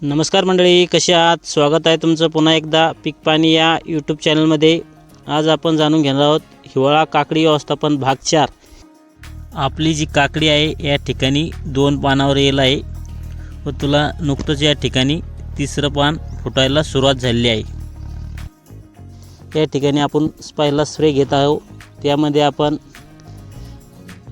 नमस्कार मंडळी कसे आहात? स्वागत आहे तुमचं पुन्हा एकदा पीक पाणी या यूट्यूब चॅनलमध्ये आज आपण जाणून घेणार आहोत हिवाळा काकडी व्यवस्थापन भाग चार. आपली जी काकडी आहे या ठिकाणी दोन पानावर येईल आहे व तुला नुकतंच या ठिकाणी तिसरं पान फुटायला सुरुवात झालेली आहे. या ठिकाणी आपण स्पायला स्प्रे घेत आहोत त्यामध्ये आपण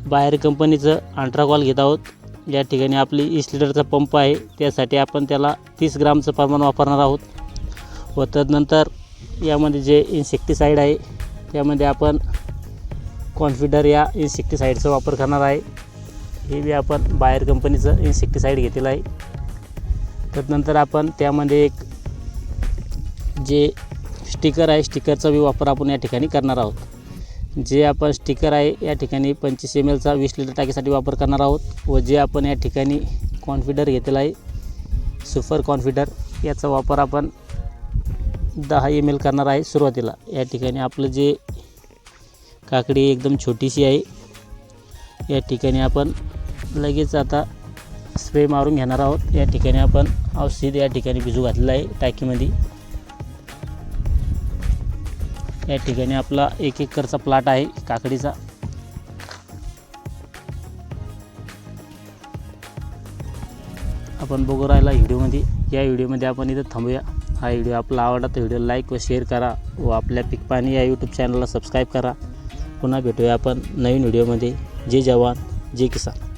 बाहेर कंपनीचं अल्ट्राकॉल घेत आहोत. या ठिकाणी आपली ईस लिटरचा पंप आहे त्यासाठी आपण त्याला तीस ग्रामचं प्रमाण वापरणार आहोत. व तदनंतर यामध्ये जे इन्सेक्टिसाईड आहे त्यामध्ये आपण कॉन्फिडर या इन्सेक्टिसाईडचा वापर करणार आहे. हे बी आपण बाहेर कंपनीचं इन्सेक्टिसाईड घेतलेलं आहे. तदनंतर आपण त्यामध्ये एक जे स्टिकर आहे स्टिकरचा बी वापर आपण या ठिकाणी करणार आहोत. जे आपण स्टिकर आहे या ठिकाणी पंचवीस एम एलचा वीस लिटर टाकीसाठी वापर करणार आहोत व जे आपण या ठिकाणी कॉन्फिडर घेतलेला आहे सुपर कॉन्फिडर याचा वापर आपण दहा एम एल करणार आहे सुरुवातीला. या ठिकाणी आपलं जे काकडी एकदम छोटीशी आहे या ठिकाणी आपण लगेच आता स्प्रे मारून घेणार आहोत. या ठिकाणी आपण औषध या ठिकाणी भिजू घातलेलं आहे टाकीमध्ये. या ठिकाणी आपला एक एकरचा प्लॉट आहे काकडीचा. आपण बघू राहिला व्हिडिओमध्ये. या व्हिडिओमध्ये आपण इथं थांबूया. हा व्हिडिओ आपला आवडला तर व्हिडिओ लाईक व शेअर करा व आपल्या पिक पाणी या यूट्यूब चॅनलला सबस्क्राईब करा. पुन्हा भेटूया आपण नवीन व्हिडिओमध्ये. जे जवान जे किसान.